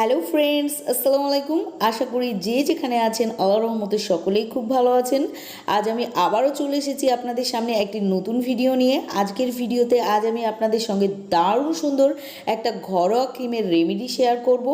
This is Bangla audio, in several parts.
হ্যালো ফ্রেন্ডস আসসালামু আলাইকুম আশা করি যে যেখানে আছেন আল্লাহ রহমতে সকলেই খুব ভালো আছেন। আজ আমি আবারও চলে এসেছি আপনাদের সামনে একটি নতুন ভিডিও নিয়ে। আজকের ভিডিওতে আজ আমি আপনাদের সঙ্গে দারুণ সুন্দর একটা ঘরোয়া ক্রিমের রেমেডি শেয়ার করব,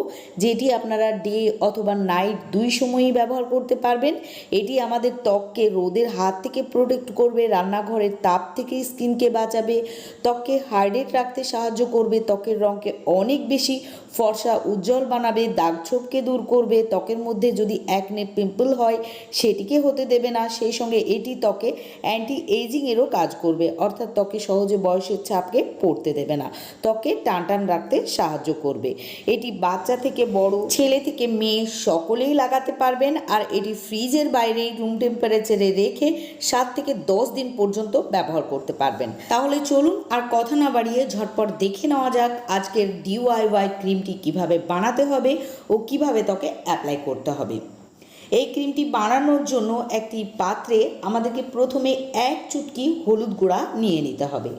যেটি আপনারা ডে অথবা নাইট দুই সময়ই ব্যবহার করতে পারবেন। এটি আমাদের ত্বককে রোদের হাত থেকে প্রোটেক্ট করবে, রান্নাঘরের তাপ থেকে স্কিনকে বাঁচাবে, ত্বককে হাইড্রেট রাখতে সাহায্য করবে, ত্বকের রঙকে অনেক বেশি ফর্সা, উজ্জ্বল বানাবে, দাগ ছোপকে দূর করবে, ত্বকের মধ্যে যদি একনে পিম্পল হয়, সেটিকে হতে দেবে না। সেই সঙ্গে এটি ত্বকে অ্যান্টি এইজিংয়েরও কাজ করবে। অর্থাৎ ত্বকে সহজে বয়সের ছাপকে পড়তে দেবে না। ত্বকে টান টান রাখতে সাহায্য করবে। এটি বাচ্চা থেকে বড়, ছেলে থেকে মেয়ে সকলেই লাগাতে পারবেন। আর এটি ফ্রিজের বাইরে রুম টেম্পারেচারে রেখে সাত থেকে দশ দিন পর্যন্ত ব্যবহার করতে পারবেন। তাহলে চলুন আর কথা না বাড়িয়ে ঝটপট দেখে নেওয়া যাক আজকের ডিওয়াইওয়াই ক্রিমটি কীভাবে বানাতে হবে ও কীভাবে তোকে অ্যাপ্লাই করতে হবে। এই ক্রিমটি বানানোর জন্য একটি পাত্রে আমাদেরকে প্রথমে এক চুটকি হলুদ গুঁড়া নিয়ে নিতে হবে।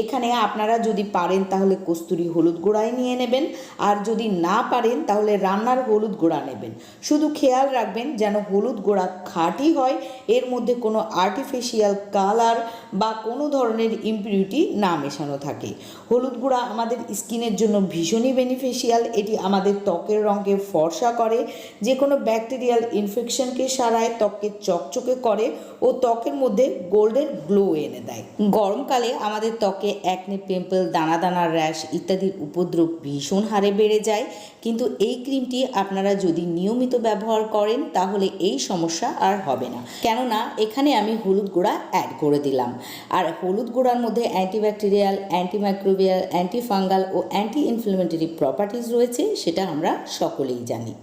এখানে আপনারা যদি পারেন তাহলে কস্তুরি হলুদ গুঁড়াই নিয়ে নেবেন, আর যদি না পারেন তাহলে রান্নার হলুদ গুঁড়া নেবেন। শুধু খেয়াল রাখবেন যেন হলুদ গুঁড়া খাঁটি হয়, এর মধ্যে কোনো আর্টিফিশিয়াল কালার বা কোনো ধরনের ইম্পিউরিটি না মেশানো থাকে। হলুদ গুঁড়া আমাদের স্কিনের জন্য ভীষণই বেনিফিশিয়াল এটি আমাদের ত্বকের রঙকে ফর্সা করে যে কোনো ব্যাকটেরিয়াল ইনফেকশনকে সারায় ত্বককে চকচকে করে ও ত্বকের মধ্যে গোল্ডেন গ্লো এনে দেয়। গরমকালে আমাদের ত্বকে একনে, পিম্পল, দানা দানা, র্যাশ ইত্যাদির উপদ্রব ভীষণ হারে বেড়ে যায়। কিন্তু এই ক্রিমটি আপনারা যদি নিয়মিত ব্যবহার করেন, তাহলে এই সমস্যা আর হবে না। কেননা, এখানে আমি হলুদ গুঁড়া অ্যাড করে দিলাম। আর হলুদ গুঁড়ার মধ্যে অ্যান্টিব্যাকটেরিয়াল অ্যান্টিমাইক্রোবিয়াল অ্যান্টিফাঙ্গাল ও অ্যান্টি ইনফ্লামেটরি প্রপার্টিজ রয়েছে, সেটা আমরা সকলেই জানি।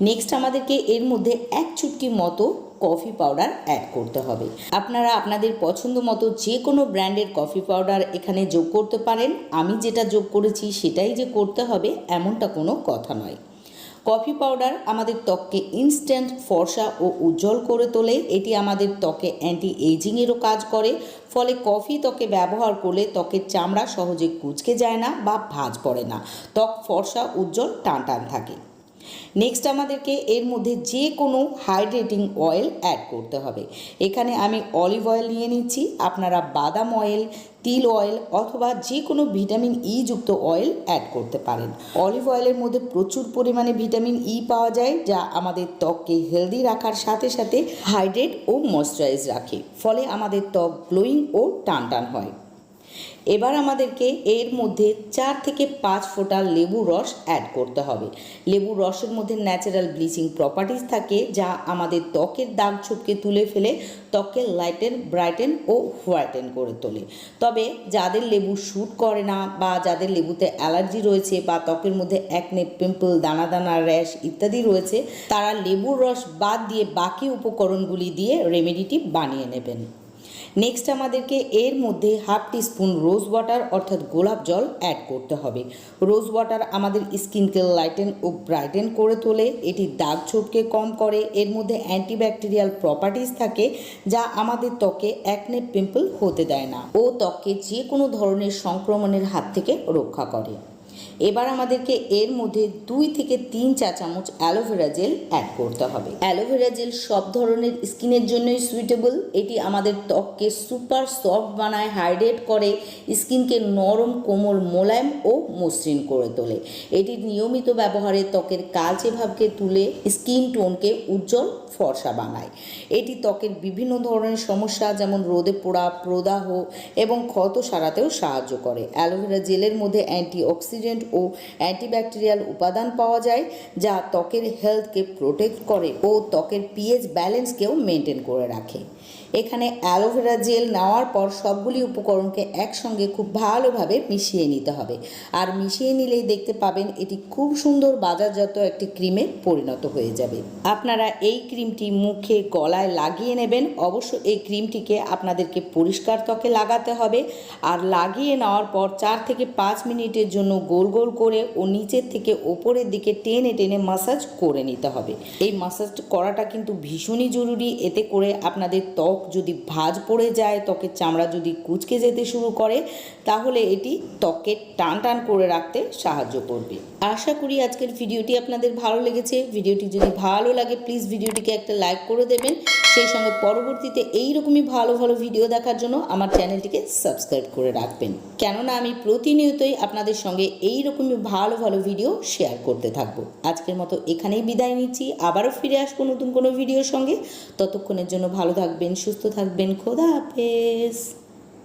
নেক্সট আমাদেরকে এর মধ্যে এক চুটকি মতো কফি পাউডার অ্যাড করতে হবে। আপনারা আপনাদের পছন্দ মতো যে কোনো ব্র্যান্ডের কফি পাউডার এখানে যোগ করতে পারেন। আমি যেটা যোগ করেছি সেটাই যে করতে হবে এমনটা কোনো কথা নয়। কফি পাউডার আমাদের ত্বককে ইনস্ট্যান্ট ফর্সা ও উজ্জ্বল করে তোলে। এটি আমাদের ত্বকে অ্যান্টি এইজিংয়েরও কাজ করে। ফলে কফি ত্বকে ব্যবহার করলে ত্বকের চামড়া সহজে কুচকে যায় না বা ভাঁজ পড়ে না। ত্বক ফর্সা, উজ্জ্বল টান টান থাকে। নেক্সট আমাদেরকে এর মধ্যে যে কোনো হাইড্রেটিং অয়েল অ্যাড করতে হবে। এখানে আমি অলিভ অয়েল নিয়ে নিচ্ছি। আপনারা বাদাম অয়েল তিল অয়েল অথবা যে কোনো ভিটামিন ই যুক্ত অয়েল অ্যাড করতে পারেন। অলিভ অয়েলের মধ্যে প্রচুর পরিমাণে ভিটামিন ই পাওয়া যায়, যা আমাদের ত্বককে হেলদি রাখার সাথে সাথে হাইড্রেট ও ময়শ্চারাইজ রাখে। ফলে আমাদের ত্বক গ্লোয়িং ও টান টান হয়। এবার আমাদেরকে এর মধ্যে চার থেকে পাঁচ ফোঁটা লেবুর রস অ্যাড করতে হবে। লেবুর রসের মধ্যে ন্যাচারাল ব্লিচিং প্রপার্টিস থাকে যা আমাদের ত্বকের দাগ ছোপকে তুলে ফেলে, ত্বককে লাইটেন ব্রাইটেন ও হোয়াইটেন করে তোলে। তবে যাদের লেবু শ্যুট করে না বা যাদের লেবুতে অ্যালার্জি রয়েছে বা ত্বকের মধ্যে একনে পিম্পল দানা দানা র্যাশ ইত্যাদি রয়েছে, তারা লেবুর রস বাদ দিয়ে বাকি উপকরণগুলি দিয়ে রেমেডিটি বানিয়ে নেবেন। নেক্সট আমাদেরকে এর মধ্যে হাফ টিস্পুন রোজ ওয়াটার অর্থাৎ গোলাপ জল অ্যাড করতে হবে। রোজ ওয়াটার আমাদের স্কিনকে লাইটেন ও ব্রাইটেন করে তোলে। এটি দাগ ছোপকে কম করে। এর মধ্যে অ্যান্টিব্যাকটেরিয়াল প্রপার্টিস থাকে যা আমাদের ত্বকে একনে পিম্পল হতে দেয় না। ও ত্বককে যে কোনো ধরনের সংক্রমণের হাত থেকে রক্ষা করে। এবার আমাদেরকে এর মধ্যে দুই থেকে তিন চা চামচ অ্যালোভেরা জেল অ্যাড করতে হবে। অ্যালোভেরা জেল সব ধরনের স্কিনের জন্যই সুইটেবল এটি আমাদের ত্বককে সুপার সফট বানায় হাইড্রেট করে, স্কিনকে নরম, কোমল, মোলায়েম ও মসৃণ করে তোলে। এটির নিয়মিত ব্যবহারে ত্বকের কালচে ভাবকে তুলে স্কিন টোনকে উজ্জ্বল ফর্সা বানায়। এটি ত্বকের বিভিন্ন ধরনের সমস্যা, যেমন রোদে পোড়া, প্রদাহ এবং ক্ষত সারাতেও সাহায্য করে। অ্যালোভেরা জেলের মধ্যে অ্যান্টি অক্সিডেন্ট ও অ্যান্টিব্যাকটেরিয়াল উপাদান পাওয়া যায়, যা ত্বকের হেলথকে প্রোটেক্ট করে ও ত্বকের পিএইচ ব্যালেন্সকেও মেনটেন করে রাখে। এখানে অ্যালোভেরা জেল নেওয়ার পর সবগুলি উপকরণকে একসঙ্গে খুব ভালোভাবে মিশিয়ে নিতে হবে। আর মিশিয়ে নিলেই দেখতে পাবেন এটি খুব সুন্দর বাজারজাত একটি ক্রিমে পরিণত হয়ে যাবে। আপনারা এই ক্রিমটি মুখে, গলায় লাগিয়ে নেবেন। অবশ্য এই ক্রিমটিকে আপনাদেরকে পরিষ্কার ত্বকে লাগাতে হবে। আর লাগিয়ে নেওয়ার পর চার থেকে পাঁচ মিনিটের জন্য গোল গোল করে ও নিচের থেকে ওপরের দিকে টেনে টেনে মাসাজ করে নিতে হবে। এই মাসাজ করাটা কিন্তু ভীষণই জরুরি। এতে করে আপনাদের ত্বক যদি ভাঁজ পড়ে যায়, ত্বকের চামড়া যদি কুচকে যেতে শুরু করে, তাহলে এটি ত্বকে টান টান করে রাখতে সাহায্য করবে। আশা করি আজকের ভিডিওটি আপনাদের ভালো লেগেছে। ভিডিওটি যদি ভালো লাগে প্লিজ ভিডিওটিকে একটা লাইক করে দেবেন। সেই সঙ্গে পরবর্তীতে এই রকমই ভালো ভালো ভিডিও দেখার জন্য আমার চ্যানেলটিকে সাবস্ক্রাইব করে রাখবেন। কেননা আমি প্রতিনিয়তই আপনাদের সঙ্গে এই রকমই ভালো ভালো ভিডিও শেয়ার করতে থাকব। আজকের মতো এখানেই বিদায় নিচ্ছি। আবারও ফিরে আসব নতুন কোনো ভিডিওর সঙ্গে। ততক্ষণের জন্য ভালো থাকবেন, সুস্থ থাকবেন। খোদা হাফেজ।